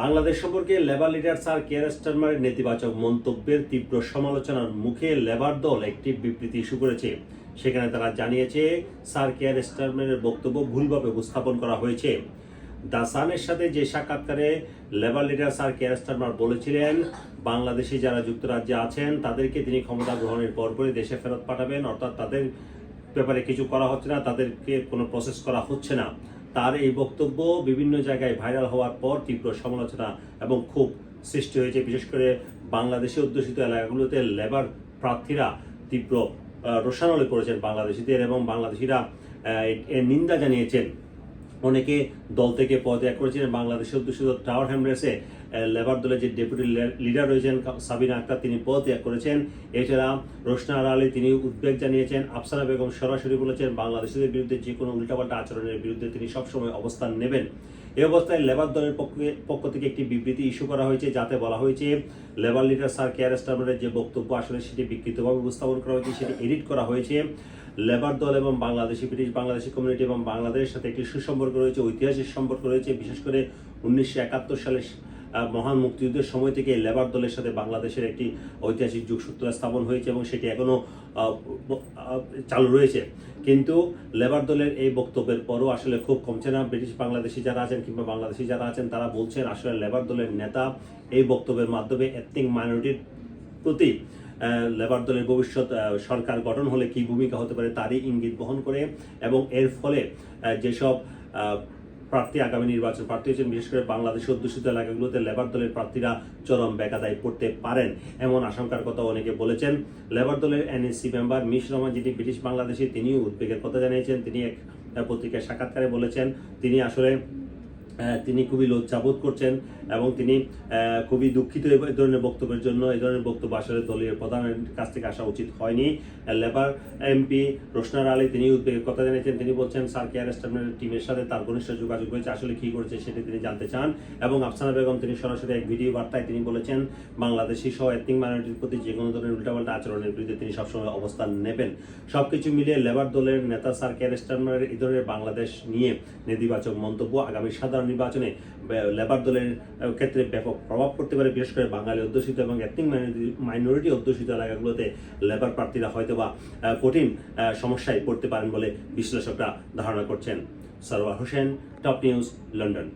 বাংলাদেশ সম্পর্কে labour leader sir Keir স্টারমারের নেতিবাচক মন্তব্যের তীব্র সমালোচনার মুখে লেবার দল একটি বিবৃতি ইস্যু করেছে। সেখানে তারা জানিয়েছে, স্যার কেয়ার স্টারমারের বক্তব্য ভুলভাবে উপস্থাপন করা হয়েছে। দ্য সানের সাথে যে সাক্ষাৎকারে labour leader sir Keir Starmer বলেছিলেন, বাংলাদেশি যারা যুক্তরাজ্যে আছেন, তাদেরকে তিনি ক্ষমতা গ্রহণের পরপরই দেশে ফেরত পাঠাবেন, অর্থাৎ তাদের ব্যাপারে কিছু করা হচ্ছে না, তাদেরকে কোনো প্রসেস করা হচ্ছে না। তার এই বক্তব্য বিভিন্ন জায়গায় ভাইরাল হওয়ার পর তীব্র সমালোচনা এবং খুব সৃষ্টি হয়েছে। বিশেষ করে বাংলাদেশে অধ্যুষিত এলাকাগুলোতে লেবার প্রার্থীরা তীব্র রোষানলে করেছেন বাংলাদেশিদের এবং বাংলাদেশিরা নিন্দা জানিয়েছেন। অনেকে দল থেকে পদত্যাগ করেছিলেন। বাংলাদেশের অধ্যুষিত টাওয়ার হ্যামরেসে লেবার দলের যে ডেপুটি লিডার রয়েছেন সাবিনা আক্তার, তিনি পদত্যাগ করেছেন। এছাড়া রোশনা আলী, তিনি উদ্বেগ জানিয়েছেন। আফসানা বেগম সরাসরি বলেছেন, বাংলাদেশিদের বিরুদ্ধে যে কোনো উল্টাপাল্টা আচরণের বিরুদ্ধে তিনি সবসময় অবস্থান নেবেন। এই অবস্থায় লেবার দলের পক্ষে পক্ষ থেকে একটি বিবৃতি ইস্যু করা হয়েছে যাতে বলা হয়েছে লেবার লিডার স্যার কেয়ার স্টারমারের যে বক্তব্য আসলে সেটি বিকৃতভাবে উপস্থাপন করা হয়েছে সেটি এডিট করা হয়েছে। লেবার দল এবং বাংলাদেশি ব্রিটিশ বাংলাদেশি কমিউনিটি এবং বাংলাদেশের সাথে একটি সুসম্পর্ক রয়েছে ঐতিহাসিক সম্পর্ক রয়েছে। বিশেষ করে উনিশশো একাত্তর সালে আহ, মহান মুক্তিযুদ্ধের সময় থেকে লেবার দলের সাথে বাংলাদেশের একটি ঐতিহাসিক যুগসূত্র স্থাপন হয়েছে এবং সেটি এখনও আহ, ব- আহ, চালু রয়েছে। কিন্তু লেবার দলের এই বক্তব্যের পরও আসলে খুব কমছে না। ব্রিটিশ বাংলাদেশি যারা আছেন কিংবা বাংলাদেশি যারা আছেন তারা বলছেন আসলে লেবার দলের নেতা এই বক্তব্যের মাধ্যমে এথনিক মাইনরিটির প্রতি লেবার দলের ভবিষ্যৎ সরকার গঠন হলে কি ভূমিকা হতে পারে তারই ইঙ্গিত বহন করে এবং এর ফলে যেসব প্রার্থী আগামী নির্বাচন প্রার্থী হয়েছেন, বিশেষ করে বাংলাদেশ অধ্যুষিত এলাকাগুলোতে লেবার দলের প্রার্থীরা চরম বেকাদায় পড়তে পারেন এমন আশঙ্কার কথা অনেকে বলেছেন। লেবার দলের এনএসসি মেম্বার মিশ রহমান যিনি ব্রিটিশ বাংলাদেশি, তিনিও উদ্বেগের কথা জানিয়েছেন। তিনি এক পত্রিকায় সাক্ষাৎকারে বলেছেন, তিনি আসলে তিনি খুবই লজ্জাবোধ করছেন এবং তিনি খুবই দুঃখিত এই ধরনের বক্তব্যের জন্য এই ধরনের বক্তব্য আসলে দলীয় প্রধানের কাছ থেকে আসা উচিত হয়নি। লেবার এমপি রোশনার আলী, তিনি উদ্বেগের কথা জানিয়েছেন। তিনি বলছেন, স্যার কেয়ার স্টামের টিমের সাথে তার ঘনিষ্ঠ যোগাযোগ হয়েছে, আসলে কি করেছে সেটি তিনি জানতে চান। এবং আফসানা বেগম, তিনি সরাসরি এক ভিডিও বার্তায় তিনি বলেছেন, বাংলাদেশি সহ এথনিক মাইনরিটির প্রতি যে কোনো ধরনের উল্টাপাল্টা আচরণের বিরুদ্ধে তিনি সবসময় অবস্থান নেবেন। সব কিছু মিলিয়ে লেবার দলের নেতা স্যার কেয়ার স্টারমারের এই ধরনের বাংলাদেশ নিয়ে নেতিবাচক মন্তব্য আগামী সাধারণ নির্বাচনে লেবার দলের ক্ষেত্রে ব্যাপক প্রভাব পড়তে পারে। বিশেষ করে বাঙালি অধ্যুষিত এবং এথনিক মাইনরিটি অধ্যুষিত এলাকাগুলোতে লেবার প্রার্থীরা হয়তোবা আহ, কঠিন সমস্যায় পড়তে পারেন বলে বিশ্লেষকরা ধারণা করছেন। Sarwar Hossain top news London.